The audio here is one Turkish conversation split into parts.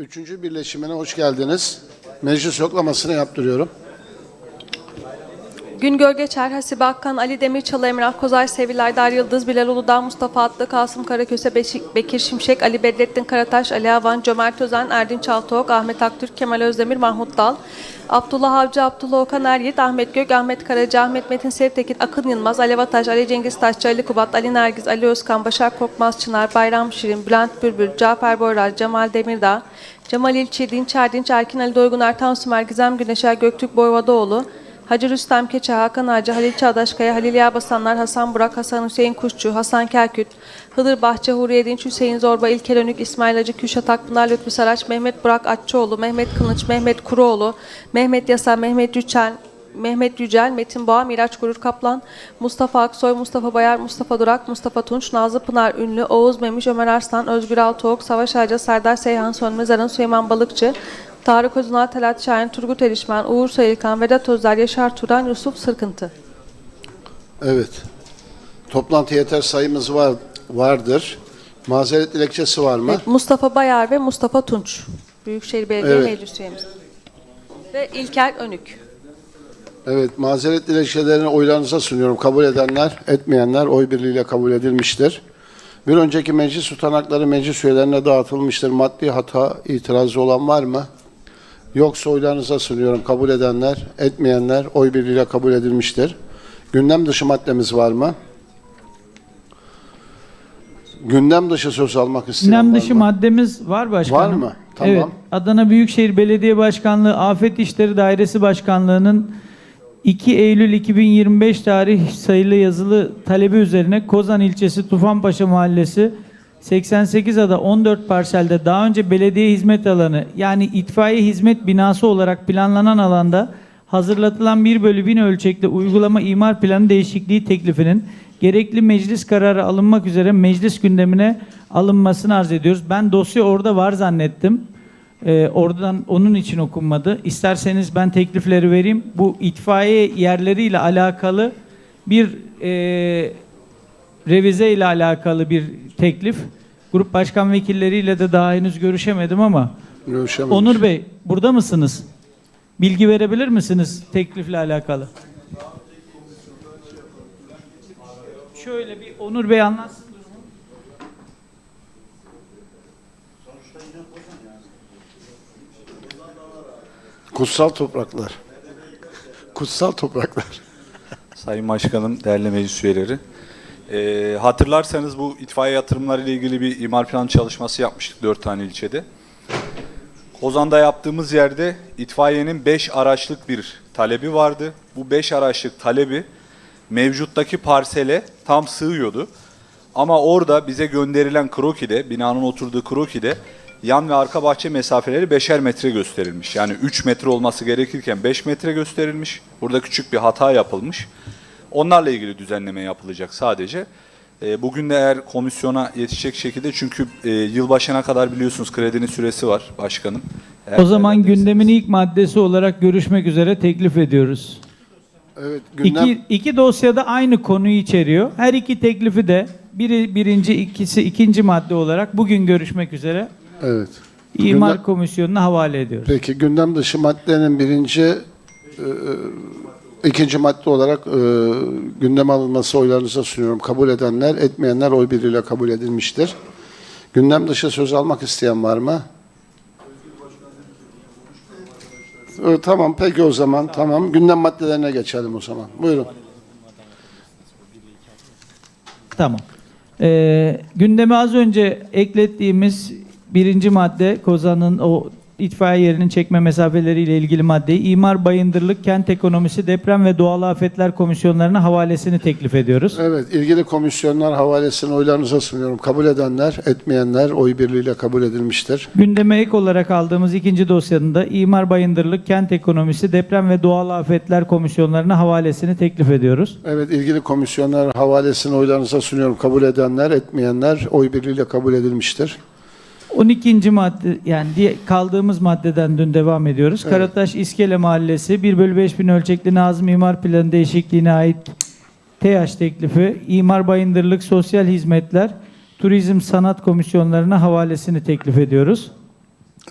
Üçüncü birleşimine hoş geldiniz. Meclis yoklamasını yaptırıyorum. Güngör Geçer, Hasibe Akkan, Ali Demirçalı, Emrah Kozay, Sevilay Aydar Yıldız, Bilal Uludağ, Mustafa Atlı, Kasım Karaköse, Bekir Şimşek, Ali Bedrettin Karataş, Ali Havan, Cömert Özen, Erdinç Altıok, Ahmet Aktürk, Kemal Özdemir, Mahmut Dal, Abdullah Avcı, Abdullah Okan Eryiğit, Ahmet Gök, Ahmet Karaca, Ahmet Metin Sevtekin, Akın Yılmaz, Alev Ataş, Ali Cengiz Taşçı, Ali Kubat, Ali Nergiz, Ali Özkan, Başar Korkmaz Çınar, Bayram Şirin, Bülent Bülbül, Cafer Boyraz, Cemal Demirdağ, Cemal İlçi, Dinç Erdinç, Erkin Ali Doygun, Ertan Sümer, Gizem Güneşer, Göktürk Boyvadoğlu, Hacı Rüstem Keçe, Hakan Ağacı, Halil Çağdaşkaya, Halil Yağbasanlar, Hasan Burak, Hasan Hüseyin Kuşçu, Hasan Kerküt, Hıdır Bahçe, Huriye Dinç, Hüseyin Zorba, İlker Önük, İsmail Hacı, Kürşat Akpınar, Lütfü Saraç, Mehmet Burak Atçıoğlu, Mehmet Kılıç, Mehmet Kuruoğlu, Mehmet Yasa, Mehmet Yüçel, Mehmet Yücel, Metin Boğa, Miraç Gurur Kaplan, Mustafa Aksoy, Mustafa Bayar, Mustafa Durak, Mustafa Tunç, Nazlı Pınar Ünlü, Oğuz Memiş, Ömer Arslan, Özgür Altıok, Savaş Ağaca, Serdar Seyhan Sönmez, Arın Süleyman Balıkçı, Tarık Özünal, Talat Şahin, Turgut Erişmen, Uğur Sayılkan, Vedat Özler, Yaşar Turan, Yusuf Sırkıntı. Evet. Toplantı yeter sayımız var vardır. Mazeret dilekçesi var mı? Evet, Mustafa Bayar ve Mustafa Tunç. Büyükşehir Belediye Evet. Meclis üyemiz. Ve İlker Önük. Evet, mazeret dilekçelerini oylarınıza sunuyorum. Kabul edenler, etmeyenler oy birliğiyle kabul edilmiştir. Bir önceki meclis tutanakları meclis üyelerine dağıtılmıştır. Maddi hata itirazı olan var mı? Yoksa oylarınıza sunuyorum. Kabul edenler, etmeyenler oy birliğiyle kabul edilmiştir. Gündem dışı maddemiz var mı? Gündem dışı söz almak isteyen Gündem var dışı mı? maddemiz var başkanım. Var mı? Tamam. Evet. Adana Büyükşehir Belediye Başkanlığı Afet İşleri Dairesi Başkanlığı'nın 2 Eylül 2025 tarih sayılı yazılı talebi üzerine Kozan ilçesi Tufanpaşa Mahallesi 88 ada 14 parselde daha önce belediye hizmet alanı yani itfaiye hizmet binası olarak planlanan alanda hazırlatılan 1 bölü 1000 ölçekli uygulama imar planı değişikliği teklifinin gerekli meclis kararı alınmak üzere meclis gündemine alınmasını arz ediyoruz. Ben dosya orada var zannettim. Ee, oradan onun için okunmadı. İsterseniz ben teklifleri vereyim. Bu itfaiye yerleriyle alakalı bir e, revize ile alakalı bir teklif. Grup başkan vekilleriyle de daha henüz görüşemedim ama Görüşememiş. Onur Bey burada mısınız? Bilgi verebilir misiniz teklifle alakalı? Şöyle bir Onur Bey anlatsın. durumu. Kutsal topraklar. Kutsal topraklar. Sayın Başkanım, değerli meclis üyeleri. Ee, hatırlarsanız bu itfaiye yatırımları ile ilgili bir imar planı çalışması yapmıştık dört tane ilçede. Kozan'da yaptığımız yerde itfaiyenin 5 araçlık bir talebi vardı. Bu 5 araçlık talebi mevcuttaki parsele tam sığıyordu. Ama orada bize gönderilen krokide, binanın oturduğu krokide yan ve arka bahçe mesafeleri 5'er metre gösterilmiş. Yani 3 metre olması gerekirken 5 metre gösterilmiş. Burada küçük bir hata yapılmış. Onlarla ilgili düzenleme yapılacak sadece. E, bugün de eğer komisyona yetişecek şekilde çünkü e, yılbaşına kadar biliyorsunuz kredinin süresi var başkanım. Eğer O zaman gündemin ilk maddesi olarak görüşmek üzere teklif ediyoruz. Evet, gündem İki, iki dosyada aynı konuyu içeriyor. Her iki teklifi de biri birinci, ikisi ikinci madde olarak bugün görüşmek üzere Evet. İmar Gündem- Komisyonu'na havale ediyoruz. Peki gündem dışı maddenin birinci, e, ikinci madde olarak e, gündeme alınması oylarınıza sunuyorum. Kabul edenler, etmeyenler oy birliğiyle kabul edilmiştir. Gündem dışı söz almak isteyen var mı? E, tamam, peki o zaman. Tamam, gündem maddelerine geçelim o zaman. Buyurun. Tamam. Ee, gündeme az önce eklettiğimiz birinci madde Kozan'ın o itfaiye yerinin çekme mesafeleriyle ilgili maddeyi İmar Bayındırlık, Kent Ekonomisi, Deprem ve Doğal Afetler Komisyonlarına havalesini teklif ediyoruz. Evet, ilgili komisyonlar havalesini oylarınıza sunuyorum. Kabul edenler, etmeyenler oy birliğiyle kabul edilmiştir. Gündeme ek olarak aldığımız ikinci dosyanın da İmar Bayındırlık, Kent Ekonomisi, Deprem ve Doğal Afetler Komisyonlarına havalesini teklif ediyoruz. Evet, ilgili komisyonlar havalesini oylarınıza sunuyorum. Kabul edenler, etmeyenler oy birliğiyle kabul edilmiştir. 12. madde yani diye kaldığımız maddeden dün devam ediyoruz. Evet. Karataş İskele Mahallesi 1 bölü 5 bin ölçekli Nazım İmar Planı değişikliğine ait TH teklifi İmar Bayındırlık Sosyal Hizmetler Turizm Sanat Komisyonlarına havalesini teklif ediyoruz.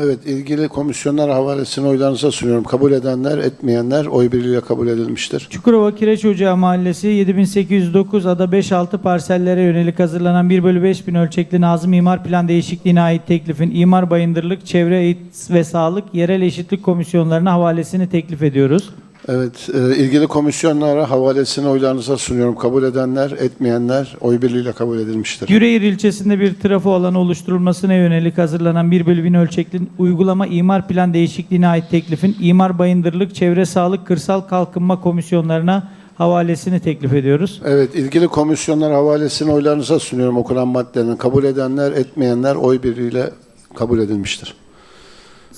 Evet, ilgili komisyonlar havalesini oylarınıza sunuyorum. Kabul edenler, etmeyenler oy birliğiyle kabul edilmiştir. Çukurova Kireç Ocağı Mahallesi 7809 ada 5-6 parsellere yönelik hazırlanan 1 bölü 5000 ölçekli Nazım İmar Plan Değişikliğine ait teklifin İmar Bayındırlık, Çevre ve Sağlık Yerel Eşitlik Komisyonlarına havalesini teklif ediyoruz. Evet, e, ilgili komisyonlara havalesini oylarınıza sunuyorum. Kabul edenler, etmeyenler oy birliğiyle kabul edilmiştir. Yüreğir ilçesinde bir trafo alanı oluşturulmasına yönelik hazırlanan 1 bölü 1000 ölçekli uygulama imar plan değişikliğine ait teklifin İmar Bayındırlık, Çevre Sağlık, Kırsal Kalkınma Komisyonlarına havalesini teklif ediyoruz. Evet, ilgili komisyonlar havalesini oylarınıza sunuyorum okunan maddenin. Kabul edenler, etmeyenler oy birliğiyle kabul edilmiştir.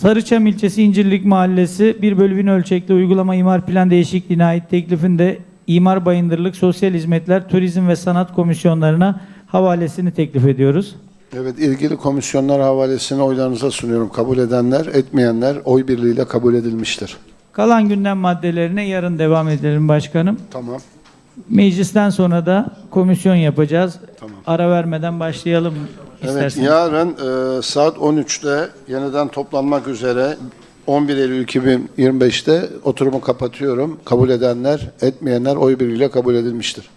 Sarıçam ilçesi İncirlik Mahallesi 1 bölü 1000 ölçekli uygulama imar plan değişikliğine ait teklifin de İmar Bayındırlık, Sosyal Hizmetler, Turizm ve Sanat Komisyonlarına havalesini teklif ediyoruz. Evet, ilgili komisyonlar havalesini oylarınıza sunuyorum. Kabul edenler, etmeyenler oy birliğiyle kabul edilmiştir. Kalan gündem maddelerine yarın devam edelim başkanım. Tamam. Meclisten sonra da komisyon yapacağız. Tamam. Ara vermeden başlayalım Evet, yarın e, saat 13'te yeniden toplanmak üzere 11 Eylül 2025'te oturumu kapatıyorum. Kabul edenler, etmeyenler oy birliğiyle kabul edilmiştir.